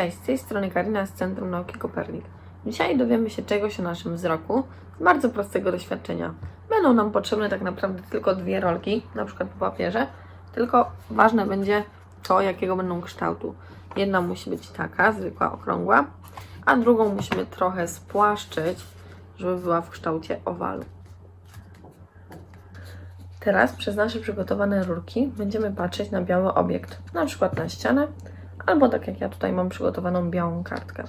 Cześć, z tej strony Karina z Centrum Nauki Kopernik. Dzisiaj dowiemy się czegoś o naszym wzroku z bardzo prostego doświadczenia. Będą nam potrzebne tak naprawdę tylko dwie rolki, na przykład po papierze, tylko ważne będzie to, jakiego będą kształtu. Jedna musi być taka, zwykła, okrągła, a drugą musimy trochę spłaszczyć, żeby była w kształcie owalu. Teraz przez nasze przygotowane rurki będziemy patrzeć na biały obiekt, na przykład na ścianę, albo tak jak ja tutaj mam przygotowaną białą kartkę.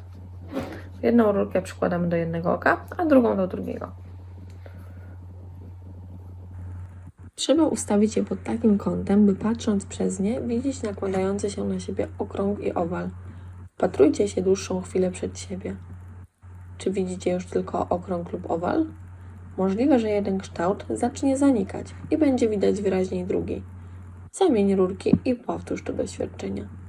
Jedną rurkę przykładamy do jednego oka, a drugą do drugiego. Trzeba ustawić je pod takim kątem, by patrząc przez nie widzieć nakładający się na siebie okrąg i owal. Patrujcie się dłuższą chwilę przed siebie. Czy widzicie już tylko okrąg lub owal? Możliwe, że jeden kształt zacznie zanikać i będzie widać wyraźniej drugi. Zamień rurki i powtórz to doświadczenie.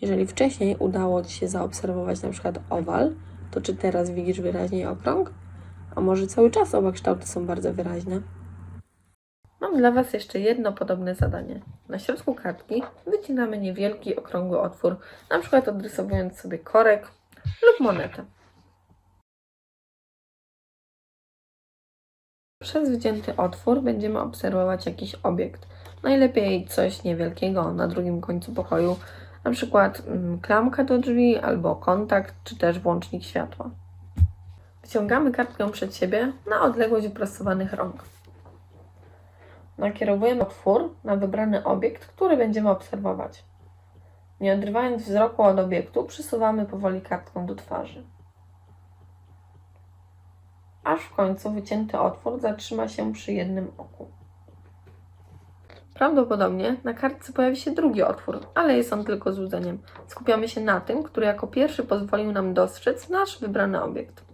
Jeżeli wcześniej udało Ci się zaobserwować na przykład owal, to czy teraz widzisz wyraźniej okrąg? A może cały czas oba kształty są bardzo wyraźne? Mam dla Was jeszcze jedno podobne zadanie. Na środku kartki wycinamy niewielki, okrągły otwór, na przykład odrysowując sobie korek lub monetę. Przez wycięty otwór będziemy obserwować jakiś obiekt. Najlepiej coś niewielkiego na drugim końcu pokoju, na przykład mm, klamka do drzwi albo kontakt, czy też włącznik światła. Wyciągamy kartkę przed siebie na odległość wyprostowanych rąk. Nakierowujemy otwór na wybrany obiekt, który będziemy obserwować. Nie odrywając wzroku od obiektu, przysuwamy powoli kartkę do twarzy. Aż w końcu wycięty otwór zatrzyma się przy jednym oku. Prawdopodobnie na kartce pojawi się drugi otwór, ale jest on tylko złudzeniem. Skupiamy się na tym, który jako pierwszy pozwolił nam dostrzec nasz wybrany obiekt.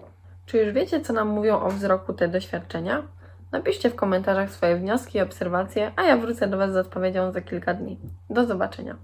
Czy już wiecie, co nam mówią o wzroku te doświadczenia? Napiszcie w komentarzach swoje wnioski i obserwacje, a ja wrócę do Was z odpowiedzią za kilka dni. Do zobaczenia.